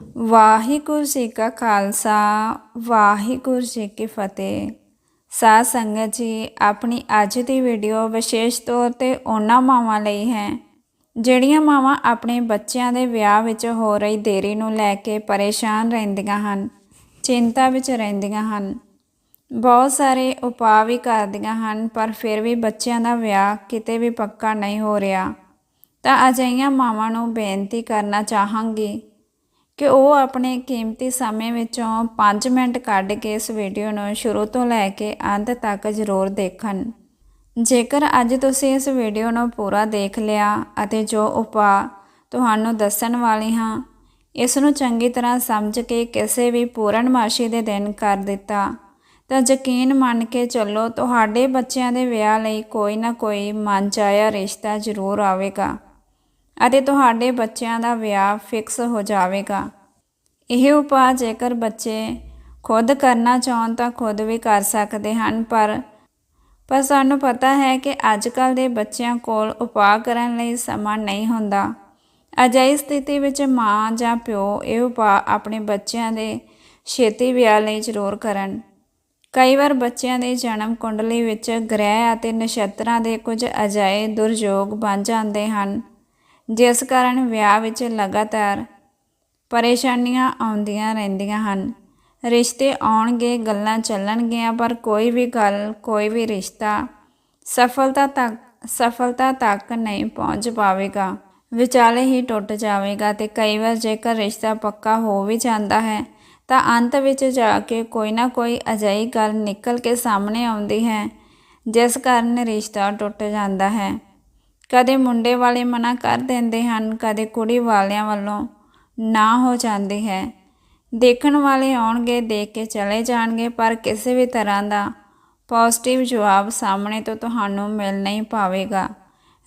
ਵਾਹਿਗੁਰੂ ਜੀ ਕਾ ਖਾਲਸਾ, ਵਾਹਿਗੁਰੂ ਜੀ ਕੀ ਫਤਿਹ। ਸਾਧ ਸੰਗਤ ਜੀ, ਆਪਣੀ ਅੱਜ ਦੀ ਵੀਡੀਓ ਵਿਸ਼ੇਸ਼ ਤੌਰ ਤੇ ਉਹਨਾਂ ਮਾਵਾਂ ਲਈ ਹੈ, ਜਿਹੜੀਆਂ ਮਾਵਾਂ ਆਪਣੇ ਬੱਚਿਆਂ ਦੇ ਵਿਆਹ ਵਿੱਚ ਹੋ ਰਹੀ ਦੇਰੀ ਨੂੰ ਲੈ ਕੇ ਪਰੇਸ਼ਾਨ ਰਹਿੰਦੀਆਂ ਹਨ, ਚਿੰਤਾ ਵਿੱਚ ਰਹਿੰਦੀਆਂ ਹਨ। ਬਹੁਤ ਸਾਰੇ ਉਪਾਅ ਵੀ ਕਰਦੀਆਂ ਹਨ, ਪਰ ਫਿਰ ਵੀ ਬੱਚਿਆਂ ਦਾ ਵਿਆਹ ਕਿਤੇ ਵੀ ਪੱਕਾ ਨਹੀਂ ਹੋ ਰਿਹਾ। ਤਾਂ ਅਜਿਹੀਆਂ ਮਾਵਾਂ ਨੂੰ ਬੇਨਤੀ ਕਰਨਾ ਚਾਹਾਂਗੀ ਕਿ ਉਹ ਆਪਣੇ ਕੀਮਤੀ ਸਮੇਂ ਵਿੱਚੋਂ 5 ਮਿੰਟ ਕੱਢ ਕੇ ਇਸ ਵੀਡੀਓ ਨੂੰ ਸ਼ੁਰੂ ਤੋਂ ਲੈ ਕੇ ਅੰਤ ਤੱਕ ਜ਼ਰੂਰ ਦੇਖਣ। ਜੇਕਰ ਅੱਜ ਤੁਸੀਂ ਇਸ ਵੀਡੀਓ ਨੂੰ ਪੂਰਾ ਦੇਖ ਲਿਆ ਅਤੇ ਜੋ ਉਪਾਅ ਤੁਹਾਨੂੰ ਦੱਸਣ ਵਾਲੀ ਹਾਂ, ਇਸ ਨੂੰ ਚੰਗੀ ਤਰ੍ਹਾਂ ਸਮਝ ਕੇ ਕਿਸੇ ਵੀ ਪੂਰਨਮਾਸ਼ੀ ਦੇ ਦਿਨ ਕਰ ਦਿੱਤਾ, ਤਾਂ ਯਕੀਨ ਮੰਨ ਕੇ ਚੱਲੋ ਤੁਹਾਡੇ ਬੱਚਿਆਂ ਦੇ ਵਿਆਹ ਲਈ ਕੋਈ ਨਾ ਕੋਈ ਮਨ ਚਾਹਿਆ ਰਿਸ਼ਤਾ ਜ਼ਰੂਰ ਆਵੇਗਾ। ਅਤੇ ਤੁਹਾਡੇ ਬੱਚਿਆਂ ਦਾ ਵਿਆਹ ਫਿਕਸ ਹੋ ਜਾਵੇਗਾ। ਇਹ ਉਪਾਅ ਜੇਕਰ ਬੱਚੇ ਖੁਦ ਕਰਨਾ ਚਾਹਣ ਤਾਂ ਖੁਦ ਵੀ ਕਰ ਸਕਦੇ ਹਨ, ਪਰ ਪਰ ਸਾਨੂੰ ਪਤਾ ਹੈ ਕਿ ਅੱਜ ਕੱਲ ਦੇ ਬੱਚਿਆਂ ਕੋਲ ਉਪਾਅ ਕਰਨ ਲਈ ਸਮਾਂ ਨਹੀਂ ਹੁੰਦਾ। ਅਜਿਹੀ ਸਥਿਤੀ ਵਿੱਚ ਮਾਂ ਜਾਂ ਪਿਓ ਇਹ ਉਪਾਅ ਆਪਣੇ ਬੱਚਿਆਂ ਦੇ ਛੇਤੀ ਵਿਆਹ ਲਈ ਜ਼ਰੂਰ ਕਰਨ। ਕਈ ਵਾਰ ਬੱਚਿਆਂ ਦੇ ਜਨਮ ਕੁੰਡਲੀ ਵਿੱਚ ਗ੍ਰਹਿ ਅਤੇ ਨਛੱਤਰਾਂ ਦੇ ਕੁਝ ਅਜਾਏ ਦੁਰਯੋਗ ਬਣ ਜਾਂਦੇ ਹਨ। ਜਿਸ ਕਾਰਨ ਵਿਆਹ ਵਿੱਚ ਲਗਾਤਾਰ ਪਰੇਸ਼ਾਨੀਆਂ ਆਉਂਦੀਆਂ ਰਹਿੰਦੀਆਂ ਹਨ। ਰਿਸ਼ਤੇ ਆਉਣਗੇ, ਗੱਲਾਂ ਚੱਲਣਗੀਆਂ, ਪਰ ਕੋਈ ਵੀ ਗੱਲ, ਕੋਈ ਵੀ ਰਿਸ਼ਤਾ ਸਫਲਤਾ ਤੱਕ ਸਫਲਤਾ ਤੱਕ ਨਹੀਂ ਪਹੁੰਚ ਪਾਵੇਗਾ। ਵਿਚਾਲੇ ਹੀ ਟੁੱਟ ਜਾਵੇਗਾ ਤੇ ਕਈ ਵਾਰ ਜੇਕਰ ਰਿਸ਼ਤਾ ਪੱਕਾ ਹੋ ਵੀ ਜਾਂਦਾ ਹੈ, ਤਾਂ ਅੰਤ ਵਿੱਚ ਜਾ ਕੇ ਕੋਈ ਨਾ ਕੋਈ ਅਜਿਹੀ ਗੱਲ ਨਿਕਲ ਕੇ ਸਾਹਮਣੇ ਆਉਂਦੀ ਹੈ, ਜਿਸ ਕਾਰਨ ਰਿਸ਼ਤਾ ਟੁੱਟ ਜਾਂਦਾ ਹੈ। ਕਦੇ ਮੁੰਡੇ ਵਾਲੇ ਮਨਾ ਕਰ ਦਿੰਦੇ ਹਨ, ਕਦੇ ਕੁੜੀ ਵਾਲਿਆਂ ਵੱਲੋਂ ਨਾ ਹੋ ਜਾਂਦੀ ਹੈ। ਦੇਖਣ ਵਾਲੇ ਆਉਣਗੇ, ਦੇਖ ਕੇ ਚਲੇ ਜਾਣਗੇ, ਪਰ ਕਿਸੇ ਵੀ ਤਰ੍ਹਾਂ ਦਾ ਪੋਜ਼ਿਟਿਵ ਜਵਾਬ ਸਾਹਮਣੇ ਤੋਂ ਤੁਹਾਨੂੰ ਮਿਲ ਨਹੀਂ ਪਾਵੇਗਾ।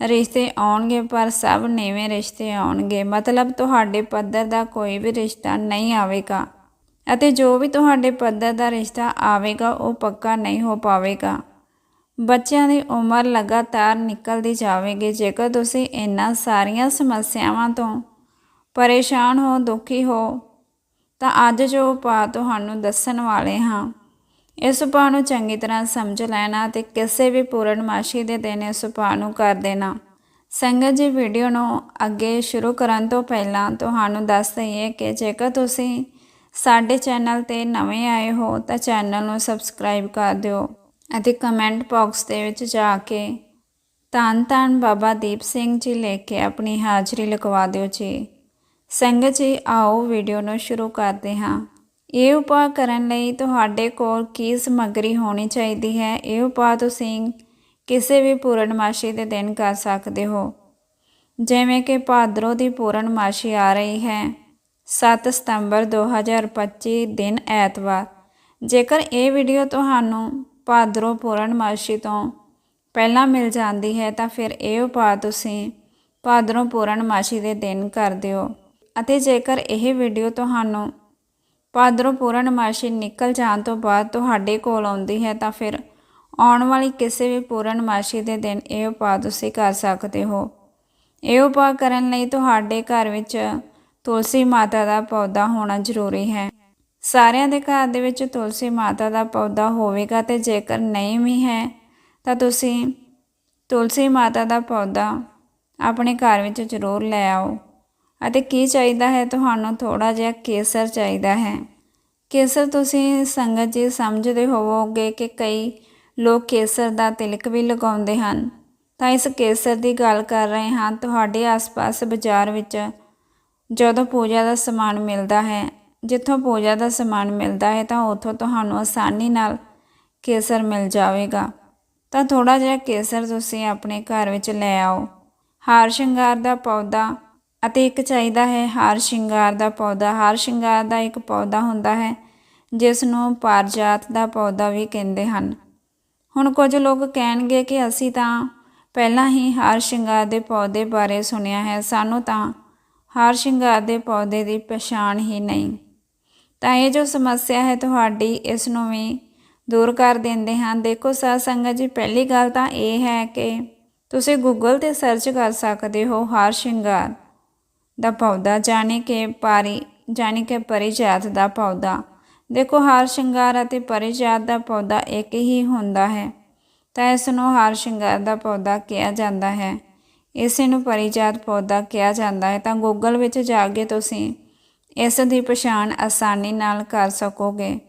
ਰਿਸ਼ਤੇ ਆਉਣਗੇ, ਪਰ ਸਭ ਨਵੇਂ ਰਿਸ਼ਤੇ ਆਉਣਗੇ। ਮਤਲਬ ਤੁਹਾਡੇ ਪੱਧਰ ਦਾ ਕੋਈ ਵੀ ਰਿਸ਼ਤਾ ਨਹੀਂ ਆਵੇਗਾ ਅਤੇ ਜੋ ਵੀ ਤੁਹਾਡੇ ਪੱਧਰ ਦਾ ਰਿਸ਼ਤਾ ਆਵੇਗਾ, ਉਹ ਪੱਕਾ ਨਹੀਂ ਹੋ ਪਾਵੇਗਾ। ਬੱਚਿਆਂ ਦੀ ਉਮਰ ਲਗਾਤਾਰ ਨਿਕਲਦੀ ਜਾਵੇਗੀ। ਜੇਕਰ ਤੁਸੀਂ ਇਹਨਾਂ ਸਾਰੀਆਂ ਸਮੱਸਿਆਵਾਂ ਤੋਂ ਪਰੇਸ਼ਾਨ ਹੋ, ਦੁਖੀ ਹੋ, ਤਾਂ ਅੱਜ ਜੋ ਉਪਾਅ ਤੁਹਾਨੂੰ ਦੱਸਣ ਵਾਲੇ ਹਾਂ, ਇਸ ਉਪਾਅ ਨੂੰ ਚੰਗੀ ਤਰ੍ਹਾਂ ਸਮਝ ਲੈਣਾ ਤੇ ਕਿਸੇ ਵੀ ਪੂਰਨਮਾਸ਼ੀ ਦੇ ਦਿਨ ਇਸ ਉਪਾਅ ਨੂੰ ਕਰ ਦੇਣਾ। ਸੰਗਤ ਜੀ, ਵੀਡੀਓ ਨੂੰ ਅੱਗੇ ਸ਼ੁਰੂ ਕਰਨ ਤੋਂ ਪਹਿਲਾਂ ਤੁਹਾਨੂੰ ਦੱਸ ਦਈਏ ਕਿ ਜੇਕਰ ਤੁਸੀਂ ਸਾਡੇ ਚੈਨਲ ਤੇ ਨਵੇਂ ਆਏ ਹੋ, ਤਾਂ ਚੈਨਲ ਨੂੰ ਸਬਸਕ੍ਰਾਈਬ ਕਰ ਦਿਓ। ਅਤੇ ਕਮੈਂਟ ਬਾਕਸ ਦੇ ਵਿੱਚ ਜਾ ਕੇ ਧੰਨ ਧੰਨ ਬਾਬਾ ਦੀਪ ਸਿੰਘ ਜੀ ਲੈ ਕੇ ਆਪਣੀ ਹਾਜ਼ਰੀ ਲਗਵਾ ਦਿਓ ਜੀ। ਸੰਗਤ ਜੀ, ਆਓ ਵੀਡੀਓ ਨੂੰ ਸ਼ੁਰੂ ਕਰਦੇ ਹਾਂ। ਇਹ ਉਪਾਅ ਕਰਨ ਲਈ ਤੁਹਾਡੇ ਕੋਲ ਕੀ ਸਮੱਗਰੀ ਹੋਣੀ ਚਾਹੀਦੀ ਹੈ, ਇਹ ਉਪਾਅ ਤੁਸੀਂ ਕਿਸੇ ਵੀ ਪੂਰਨਮਾਸ਼ੀ ਦੇ ਦਿਨ ਕਰ ਸਕਦੇ ਹੋ। ਜਿਵੇਂ ਕਿ ਭਾਦਰੋਂ ਦੀ ਪੂਰਨਮਾਸ਼ੀ ਆ ਰਹੀ ਹੈ 7 ਸਤੰਬਰ 2025 ਦਿਨ ਐਤਵਾਰ। ਜੇਕਰ ਇਹ ਵੀਡੀਓ ਤੁਹਾਨੂੰ ਭਾਦਰੋਂ ਪੂਰਨਮਾਸ਼ੀ ਤੋਂ ਪਹਿਲਾਂ ਮਿਲ ਜਾਂਦੀ ਹੈ ਤਾਂ ਫਿਰ ਇਹ ਉਪਾਅ ਤੁਸੀਂ ਭਾਦਰੋਂ ਪੂਰਨਮਾਸ਼ੀ ਦੇ ਦਿਨ ਕਰ ਦਿਓ। ਅਤੇ ਜੇਕਰ ਇਹ ਵੀਡੀਓ ਤੁਹਾਨੂੰ ਭਾਦਰੋਂ ਪੂਰਨਮਾਸ਼ੀ ਨਿਕਲ ਜਾਣ ਤੋਂ ਬਾਅਦ ਤੁਹਾਡੇ ਕੋਲ ਆਉਂਦੀ ਹੈ ਤਾਂ ਫਿਰ ਆਉਣ ਵਾਲੀ ਕਿਸੇ ਵੀ ਪੂਰਨਮਾਸ਼ੀ ਦੇ ਦਿਨ ਇਹ ਉਪਾਅ ਤੁਸੀਂ ਕਰ ਸਕਦੇ ਹੋ। ਇਹ ਉਪਾਅ ਕਰਨ ਲਈ ਤੁਹਾਡੇ ਘਰ ਵਿੱਚ ਤੁਲਸੀ ਮਾਤਾ ਦਾ ਪੌਦਾ ਹੋਣਾ ਜ਼ਰੂਰੀ ਹੈ। ਸਾਰਿਆਂ ਦੇ ਘਰ ਦੇ ਵਿੱਚ ਤੁਲਸੀ ਮਾਤਾ ਦਾ ਪੌਦਾ ਹੋਵੇਗਾ ਤੇ ਜੇਕਰ ਨਹੀਂ ਵੀ ਹੈ, ਤਾਂ ਤੁਸੀਂ ਤੁਲਸੀ ਮਾਤਾ ਦਾ ਪੌਦਾ ਆਪਣੇ ਘਰ ਵਿੱਚ ਜ਼ਰੂਰ ਲੈ ਆਓ। ਅਤੇ ਕੀ ਚਾਹੀਦਾ ਹੈ? ਤੁਹਾਨੂੰ ਥੋੜਾ ਜਿਹਾ ਕੇਸਰ ਚਾਹੀਦਾ ਹੈ। ਕੇਸਰ ਤੁਸੀਂ ਸੰਗਤ ਜੀ ਸਮਝਦੇ ਹੋਵੋਗੇ ਕਿ ਕਈ ਲੋਕ ਕੇਸਰ ਦਾ ਤਿਲਕ ਵੀ ਲਗਾਉਂਦੇ ਹਨ। ਤਾਂ ਇਸ ਕੇਸਰ ਦੀ ਗੱਲ ਕਰ ਰਹੇ ਹਾਂ। ਤੁਹਾਡੇ ਆਸ-ਪਾਸ ਬਾਜ਼ਾਰ ਵਿੱਚ ਜਦੋਂ ਪੂਜਾ ਦਾ ਸਮਾਨ ਮਿਲਦਾ ਹੈ ਜਿੱਥੋਂ ਪੂਜਾ ਦਾ ਸਮਾਨ ਮਿਲਦਾ ਹੈ ਤਾਂ ਉੱਥੋਂ ਤੁਹਾਨੂੰ ਆਸਾਨੀ ਨਾਲ ਕੇਸਰ ਮਿਲ ਜਾਵੇਗਾ। ਤਾਂ ਥੋੜਾ ਜਿਹਾ ਕੇਸਰ ਤੁਸੀਂ ਆਪਣੇ ਘਰ ਵਿੱਚ ਲੈ ਆਓ। ਹਾਰ ਸ਼ਿੰਗਾਰ ਦਾ ਪੌਦਾ ਅਤੇ ਇੱਕ ਚਾਹੀਦਾ ਹੈ ਹਾਰ ਸ਼ਿੰਗਾਰ ਦਾ ਪੌਦਾ। ਹਾਰ ਸ਼ਿੰਗਾਰ ਦਾ ਇੱਕ ਪੌਦਾ ਹੁੰਦਾ ਹੈ, ਜਿਸ ਨੂੰ ਪਾਰਜਾਤ ਦਾ ਪੌਦਾ ਵੀ ਕਹਿੰਦੇ ਹਨ। ਹੁਣ ਕੁਝ ਲੋਕ ਕਹਿਣਗੇ ਕਿ ਅਸੀਂ ਤਾਂ ਪਹਿਲਾਂ ਹੀ ਹਾਰ ਸ਼ਿੰਗਾਰ ਦੇ ਪੌਦੇ ਬਾਰੇ ਸੁਣਿਆ ਹੈ। ਸਾਨੂੰ ਤਾਂ ਹਾਰ ਸ਼ਿੰਗਾਰ ਦੇ ਪੌਦੇ ਦੀ ਪਛਾਣ ਹੀ ਨਹੀਂ। ਤਾਂ ਇਹ ਜੋ ਸਮੱਸਿਆ ਹੈ ਤੁਹਾਡੀ, ਇਸ ਨੂੰ ਵੀ ਦੂਰ ਕਰ ਦਿੰਦੇ ਹਨ ਦੇਖੋ ਸਾਧ ਸੰਗਤ ਜੀ, ਪਹਿਲੀ ਗੱਲ ਤਾਂ ਇਹ ਹੈ ਕਿ ਤੁਸੀਂ ਗੂਗਲ ਤੇ ਸਰਚ ਕਰ ਸਕਦੇ ਹੋ ਹਾਰ ਸ਼ਿੰਗਾਰ ਦਾ ਪੌਦਾ, ਜਾਣੇ ਕਿ ਪਾਰੀ ਜਾਨੀ ਕਿ ਪਰਿਜਾਤ ਦਾ ਪੌਦਾ। ਦੇਖੋ ਹਾਰ ਸ਼ਿੰਗਾਰ ਅਤੇ ਪਰਿਜਾਤ ਦਾ ਪੌਦਾ ਇੱਕ ਹੀ ਹੁੰਦਾ ਹੈ, ਤਾਂ ਇਸ ਨੂੰ ਹਾਰ ਸ਼ਿੰਗਾਰ ਦਾ ਪੌਦਾ ਕਿਹਾ ਜਾਂਦਾ ਹੈ। ਇਸੇ ਨੂੰ ਪਰਿਜਾਤ ਪੌਦਾ ਕਿਹਾ ਜਾਂਦਾ ਹੈ। ਤਾਂ ਗੂਗਲ ਵਿੱਚ ਜਾ ਕੇ ਤੁਸੀਂ ਇਸ ਦੀ ਪਛਾਣ ਆਸਾਨੀ ਨਾਲ ਕਰ ਸਕੋਗੇ।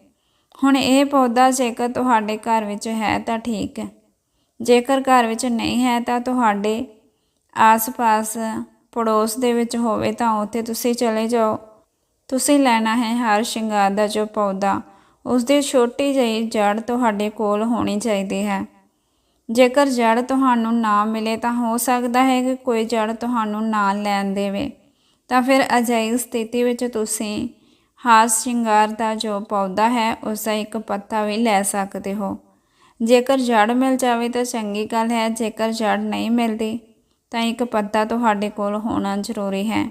ਹੁਣ ਇਹ ਪੌਦਾ ਜੇਕਰ ਤੁਹਾਡੇ ਘਰ ਵਿੱਚ ਹੈ ਤਾਂ ਠੀਕ ਹੈ। ਜੇਕਰ ਘਰ ਵਿੱਚ ਨਹੀਂ ਹੈ ਤਾਂ ਤੁਹਾਡੇ ਆਸ-ਪਾਸ ਪੜੋਸ ਦੇ ਵਿੱਚ ਹੋਵੇ ਤਾਂ ਉੱਥੇ ਤੁਸੀਂ ਚਲੇ ਜਾਓ। ਤੁਸੀਂ ਲੈਣਾ ਹੈ ਹਰ ਸ਼ਿੰਗਾਰ ਦਾ ਜੋ ਪੌਦਾ, ਉਸ ਦੀ ਛੋਟੀ ਜਿਹੀ ਜੜ ਤੁਹਾਡੇ ਕੋਲ ਹੋਣੀ ਚਾਹੀਦੀ ਹੈ। ਜੇਕਰ ਜੜ ਤੁਹਾਨੂੰ ਨਾ ਮਿਲੇ ਤਾਂ ਹੋ ਸਕਦਾ ਹੈ ਕਿ ਕੋਈ ਜੜ ਤੁਹਾਨੂੰ ਨਾ ਲੈਣ ਦੇਵੇ। ਤਾਂ ਫਿਰ ਅਜਿਹੀ ਸਥਿਤੀ ਵਿੱਚ ਤੁਸੀਂ ਹਾਸ ਸ਼ਿੰਗਾਰ ਦਾ ਜੋ ਪੌਦਾ ਹੈ, ਉਸ ਦਾ ਇੱਕ ਪੱਤਾ ਵੀ ਲੈ ਸਕਦੇ ਹੋ। ਜੇਕਰ ਜੜ ਮਿਲ ਜਾਵੇ ਤਾਂ ਚੰਗੀ ਗੱਲ ਹੈ, ਜੇਕਰ ਜੜ ਨਹੀਂ ਮਿਲਦੀ ਤਾਂ ਇੱਕ ਪੱਤਾ ਤੁਹਾਡੇ ਕੋਲ ਹੋਣਾ ਜ਼ਰੂਰੀ ਹੈ।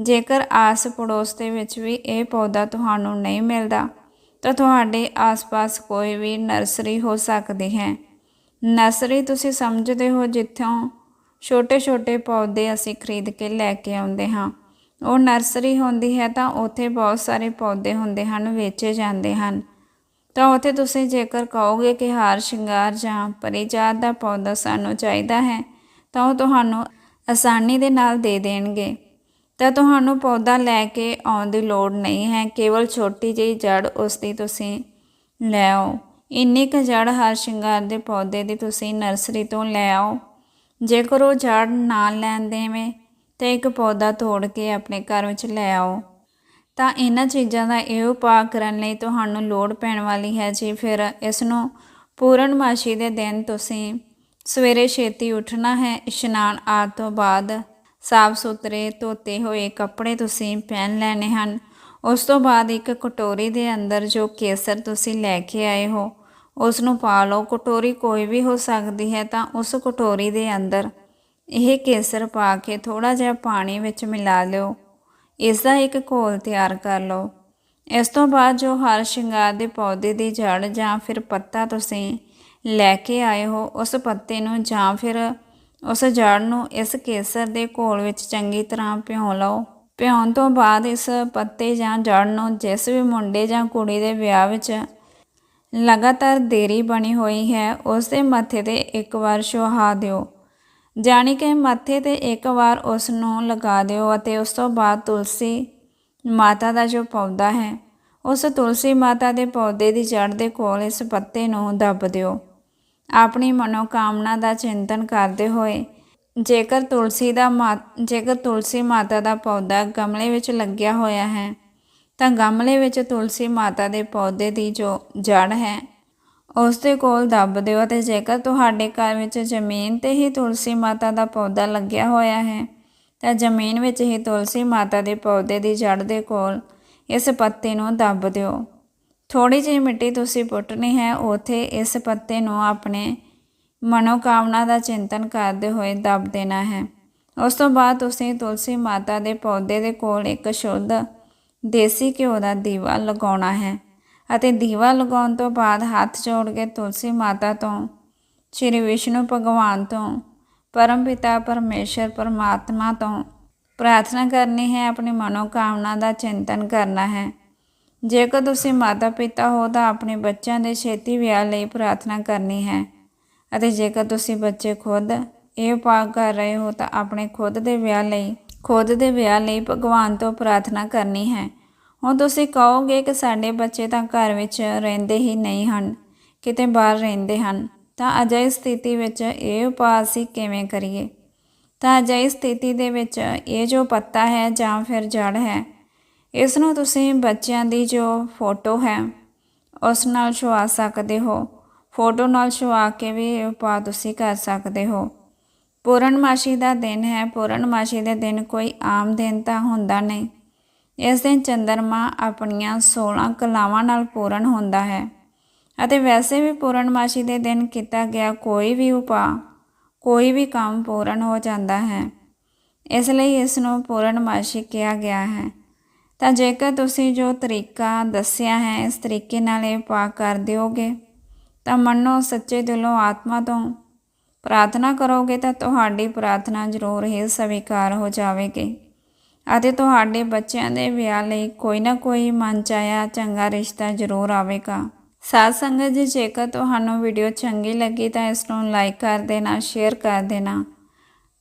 ਜੇਕਰ ਆਸ ਪੜੋਸ ਦੇ ਵਿੱਚ ਵੀ ਇਹ ਪੌਦਾ ਤੁਹਾਨੂੰ ਨਹੀਂ ਮਿਲਦਾ, ਤਾਂ ਤੁਹਾਡੇ ਆਸ-ਪਾਸ ਕੋਈ ਵੀ ਨਰਸਰੀ ਹੋ ਸਕਦੀ ਹੈ। ਨਰਸਰੀ ਤੁਸੀਂ ਸਮਝਦੇ ਹੋ ਜਿੱਥੋਂ ਛੋਟੇ-ਛੋਟੇ ਪੌਦੇ ਅਸੀਂ ਖਰੀਦ ਕੇ ਲੈ ਕੇ ਆਉਂਦੇ ਹਾਂ। ਉਹ ਨਰਸਰੀ ਹੁੰਦੀ ਹੈ ਤਾਂ ਉੱਥੇ ਬਹੁਤ ਸਾਰੇ ਪੌਦੇ ਹੁੰਦੇ ਹਨ, ਵੇਚੇ ਜਾਂਦੇ ਹਨ। ਤਾਂ ਉੱਥੇ ਤੁਸੀਂ ਜੇਕਰ ਕਹੋਗੇ ਕਿ ਹਾਰ, ਸ਼ਿੰਗਾਰ ਜਾਂ ਪਰਿਜਾਤ ਦਾ ਪੌਦਾ ਸਾਨੂੰ ਚਾਹੀਦਾ ਹੈ, ਤਾਂ ਉਹ ਤੁਹਾਨੂੰ ਆਸਾਨੀ ਦੇ ਨਾਲ ਦੇ ਦੇਣਗੇ। ਤਾਂ ਤੁਹਾਨੂੰ ਪੌਦਾ ਲੈ ਕੇ ਆਉਣ ਦੀ ਲੋੜ ਨਹੀਂ ਹੈ, ਕੇਵਲ ਛੋਟੀ ਜਿਹੀ ਜੜ ਉਸ ਦੀ ਤੁਸੀਂ ਲੈ ਆਓ। ਇੰਨੀ ਕੁ ਜੜ ਹਰ, ਸ਼ਿੰਗਾਰ ਦੇ ਪੌਦੇ ਦੀ ਤੁਸੀਂ ਨਰਸਰੀ ਤੋਂ ਲੈ ਆਓ। ਜੇਕਰ ਉਹ ਜੜ ਨਾ ਲੈਣ ਦੇਵੇਂ ਤਾਂ ਇੱਕ ਪੌਦਾ ਤੋੜ ਕੇ ਆਪਣੇ ਘਰ ਵਿੱਚ ਲੈ ਆਓ। ਤਾਂ ਇਹਨਾਂ ਚੀਜ਼ਾਂ ਦਾ ਇਹ ਉਪਾਅ ਕਰਨ ਲਈ ਤੁਹਾਨੂੰ ਲੋੜ ਪੈਣ ਵਾਲੀ ਹੈ ਜੀ। ਫਿਰ ਇਸ ਨੂੰ ਪੂਰਨਮਾਸ਼ੀ ਦੇ ਦਿਨ ਤੁਸੀਂ ਸਵੇਰੇ ਛੇਤੀ ਉੱਠਣਾ ਹੈ। ਇਸ਼ਨਾਨ ਆਦਿ ਤੋਂ ਬਾਅਦ ਸਾਫ਼ ਸੁਥਰੇ ਧੋਤੇ ਹੋਏ ਕੱਪੜੇ ਤੁਸੀਂ ਪਹਿਨ ਲੈਣੇ ਹਨ। ਉਸ ਤੋਂ ਬਾਅਦ ਇੱਕ ਕਟੋਰੀ ਦੇ ਅੰਦਰ ਜੋ ਕੇਸਰ ਤੁਸੀਂ ਲੈ ਕੇ ਆਏ ਹੋ ਉਸ ਨੂੰ ਪਾ ਲਓ। ਕਟੋਰੀ ਕੋਈ ਵੀ ਹੋ ਸਕਦੀ ਹੈ ਤਾਂ ਉਸ ਕਟੋਰੀ ਦੇ ਅੰਦਰ ਇਹ ਕੇਸਰ ਪਾ ਕੇ ਥੋੜਾ ਜਿਹਾ ਪਾਣੀ ਵਿੱਚ ਮਿਲਾ ਲਿਓ। ਇਸ ਦਾ ਇੱਕ ਘੋਲ ਤਿਆਰ ਕਰ ਲਓ। ਇਸ ਤੋਂ ਬਾਅਦ ਜੋ ਹਰ ਸ਼ਿੰਗਾਰ ਦੇ ਪੌਦੇ ਦੀ ਜੜ ਜਾਂ ਫਿਰ ਪੱਤਾ ਤੁਸੀਂ ਲੈ ਕੇ ਆਏ ਹੋ, ਉਸ ਪੱਤੇ ਨੂੰ ਜਾਂ ਫਿਰ ਉਸ ਜੜ ਨੂੰ ਇਸ ਕੇਸਰ ਦੇ ਘੋਲ ਵਿੱਚ ਚੰਗੀ ਤਰ੍ਹਾਂ ਭਿਉਂ ਲਓ। ਭਿਉਣ ਤੋਂ ਬਾਅਦ ਇਸ ਪੱਤੇ ਜਾਂ ਜੜ ਨੂੰ ਜਿਸ ਵੀ ਮੁੰਡੇ ਜਾਂ ਕੁੜੀ ਦੇ ਵਿਆਹ ਵਿੱਚ ਲਗਾਤਾਰ ਦੇਰੀ ਬਣੀ ਹੋਈ ਹੈ ਉਸ ਦੇ ਮੱਥੇ ਤੇ ਇੱਕ ਵਾਰ ਸੁਹਾ ਦਿਓ। ਜਾਣੀ ਕਿ ਮੱਥੇ ਤੇ ਇੱਕ ਵਾਰ ਉਸ ਨੂੰ ਲਗਾ ਦਿਓ ਅਤੇ ਉਸ ਤੋਂ ਬਾਅਦ ਤੁਲਸੀ ਮਾਤਾ ਦਾ ਜੋ ਪੌਦਾ ਹੈ, ਉਸ ਤੁਲਸੀ ਮਾਤਾ ਦੇ ਪੌਦੇ ਦੀ ਜੜ ਦੇ ਕੋਲ ਇਸ ਪੱਤੇ ਨੂੰ ਦੱਬ ਦਿਓ। ਆਪਣੀ ਮਨੋਕਾਮਨਾ ਦਾ ਚਿੰਤਨ ਕਰਦੇ ਹੋਏ ਜੇਕਰ ਤੁਲਸੀ ਦਾ ਜੇਕਰ ਤੁਲਸੀ ਮਾਤਾ ਦਾ ਪੌਦਾ ਗਮਲੇ ਵਿੱਚ ਲੱਗਿਆ ਹੋਇਆ ਹੈ ਤਾਂ ਗਮਲੇ ਵਿੱਚ ਤੁਲਸੀ ਮਾਤਾ ਦੇ ਪੌਦੇ ਦੀ ਜੋ ਜੜ ਹੈ, ਉਸ ਦੇ ਕੋਲ ਦੱਬ ਦਿਓ ਅਤੇ ਜੇਕਰ ਤੁਹਾਡੇ ਘਰ ਵਿੱਚ ਜ਼ਮੀਨ ਤੇ ਹੀ ਤੁਲਸੀ ਮਾਤਾ ਦਾ ਪੌਦਾ ਲੱਗਿਆ ਹੋਇਆ ਹੈ, ਤਾਂ ਜ਼ਮੀਨ ਵਿੱਚ ਹੀ ਤੁਲਸੀ ਮਾਤਾ ਦੇ ਪੌਦੇ ਦੀ ਜੜ ਦੇ ਕੋਲ ਇਸ ਪੱਤੇ ਨੂੰ ਦੱਬ ਦਿਓ। ਥੋੜੀ ਜਿਹੀ ਮਿੱਟੀ ਤੁਸੀਂ ਪੁੱਟਣੀ ਹੈ, ਉਥੇ ਇਸ ਪੱਤੇ ਨੂੰ ਆਪਣੇ ਮਨੋਕਾਮਨਾ ਦਾ ਚਿੰਤਨ ਕਰਦੇ ਹੋਏ ਦੱਬ ਦੇਣਾ ਹੈ। ਉਸ ਤੋਂ ਬਾਅਦ ਤੁਸੀਂ ਤੁਲਸੀ ਮਾਤਾ ਦੇ ਪੌਦੇ ਦੇ ਕੋਲ ਇੱਕ ਸ਼ੁੱਧ ਦੇਸੀ ਘਿਓ ਦਾ ਦੀਵਾ ਲਗਾਉਣਾ ਹੈ ਅਤੇ ਦੀਵਾ ਲਗਾਉਣ ਤੋਂ ਬਾਅਦ ਹੱਥ ਜੋੜ ਕੇ ਤੁਲਸੀ ਮਾਤਾ ਤੋਂ, ਸ੍ਰੀ ਵਿਸ਼ਨੂੰ ਭਗਵਾਨ ਤੋਂ, ਪਰਮ ਪਿਤਾ ਪਰਮੇਸ਼ਰ ਪਰਮਾਤਮਾ ਤੋਂ ਪ੍ਰਾਰਥਨਾ ਕਰਨੀ ਹੈ, ਆਪਣੀ ਮਨੋਕਾਮਨਾ ਦਾ ਚਿੰਤਨ ਕਰਨਾ ਹੈ। ਜੇਕਰ ਤੁਸੀਂ ਮਾਤਾ ਪਿਤਾ ਹੋ ਤਾਂ ਆਪਣੇ ਬੱਚਿਆਂ ਦੇ ਛੇਤੀ ਵਿਆਹ ਲਈ ਪ੍ਰਾਰਥਨਾ ਕਰਨੀ ਹੈ ਅਤੇ ਜੇਕਰ ਤੁਸੀਂ ਬੱਚੇ ਖੁਦ ਇਹ ਉਪਾਅ ਕਰ ਰਹੇ ਹੋ ਤਾਂ ਆਪਣੇ ਖੁਦ ਦੇ ਵਿਆਹ ਲਈ, ਖੁਦ ਦੇ ਵਿਆਹ ਲਈ ਭਗਵਾਨ ਤੋਂ ਪ੍ਰਾਰਥਨਾ ਕਰਨੀ ਹੈ। ਹੁਣ ਤੁਸੀਂ ਕਹੋਗੇ ਕਿ ਸਾਡੇ ਬੱਚੇ ਤਾਂ ਘਰ ਵਿੱਚ ਰਹਿੰਦੇ ਹੀ ਨਹੀਂ ਹਨ, ਕਿਤੇ ਬਾਹਰ ਰਹਿੰਦੇ ਹਨ, ਤਾਂ ਅਜਿਹੀ ਸਥਿਤੀ ਵਿੱਚ ਇਹ ਉਪਾਅ ਅਸੀਂ ਕਿਵੇਂ ਕਰੀਏ? ਤਾਂ ਅਜਿਹੀ ਸਥਿਤੀ ਦੇ ਵਿੱਚ ਇਹ ਜੋ ਪੱਤਾ ਹੈ ਜਾਂ ਫਿਰ ਜੜ ਹੈ, ਇਸ ਨੂੰ ਤੁਸੀਂ ਬੱਚਿਆਂ ਦੀ ਜੋ ਫੋਟੋ ਹੈ, ਉਸ ਨਾਲ ਛੁਆ ਸਕਦੇ ਹੋ। ਫੋਟੋ ਨਾਲ ਛੁਆ ਕੇ ਵੀ ਇਹ ਉਪਾਅ ਤੁਸੀਂ ਕਰ ਸਕਦੇ ਹੋ। ਪੂਰਨਮਾਸ਼ੀ ਦਾ ਦਿਨ ਹੈ, ਪੂਰਨਮਾਸ਼ੀ ਦੇ ਦਿਨ ਕੋਈ ਆਮ ਦਿਨ ਤਾਂ ਹੁੰਦਾ ਨਹੀਂ। ਇਸ ਦਿਨ ਚੰਦਰਮਾ ਆਪਣੀਆਂ 16 ਕਲਾਵਾਂ ਨਾਲ ਪੂਰਨ ਹੁੰਦਾ ਹੈ ਅਤੇ ਵੈਸੇ ਵੀ ਪੂਰਨਮਾਸ਼ੀ ਦੇ ਦਿਨ ਕੀਤਾ ਗਿਆ ਕੋਈ ਵੀ ਉਪਾਅ, ਕੋਈ ਵੀ ਕੰਮ ਪੂਰਨ ਹੋ ਜਾਂਦਾ ਹੈ। ਇਸ ਲਈ ਇਸ ਨੂੰ ਪੂਰਨਮਾਸ਼ੀ ਕਿਹਾ ਗਿਆ ਹੈ। ਤਾਂ ਜੇਕਰ ਤੁਸੀਂ ਜੋ ਤਰੀਕਾ ਦੱਸਿਆ ਹੈ, ਇਸ ਤਰੀਕੇ ਨਾਲ ਇਹ ਉਪਾਅ ਕਰ ਦਿਓਗੇ, ਤਾਂ ਮੰਨੋ ਸੱਚੇ ਦਿਲੋਂ ਆਤਮਾ ਤੋਂ ਪ੍ਰਾਰਥਨਾ ਕਰੋਗੇ ਤਾਂ ਤੁਹਾਡੀ ਪ੍ਰਾਰਥਨਾ ਜ਼ਰੂਰ ਹੀ ਸਵੀਕਾਰ ਹੋ ਜਾਵੇਗੀ। ਅਤੇ ਤੁਹਾਡੇ ਬੱਚਿਆਂ ਦੇ ਵਿਆਹ ਲਈ ਕੋਈ ਨਾ ਕੋਈ ਮਨ ਚਾਹਿਆ ਚੰਗਾ ਰਿਸ਼ਤਾ ਜ਼ਰੂਰ ਆਵੇਗਾ। ਸਾਧ ਸੰਗਤ ਜੀ, ਜੇਕਰ ਤੁਹਾਨੂੰ ਵੀਡੀਓ ਚੰਗੀ ਲੱਗੀ ਤਾਂ ਇਸ ਨੂੰ ਲਾਈਕ ਕਰ ਦੇਣਾ, ਸ਼ੇਅਰ ਕਰ ਦੇਣਾ,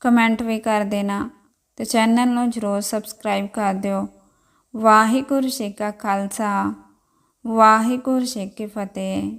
ਕਮੈਂਟ ਵੀ ਕਰ ਦੇਣਾ ਤੇ ਚੈਨਲ ਨੂੰ ਜ਼ਰੂਰ ਸਬਸਕ੍ਰਾਈਬ ਕਰ ਦਿਓ। ਵਾਹਿਗੁਰੂ ਜੀ ਕਾ ਖਾਲਸਾ, ਵਾਹਿਗੁਰੂ ਜੀ ਕੀ ਫਤਿਹ।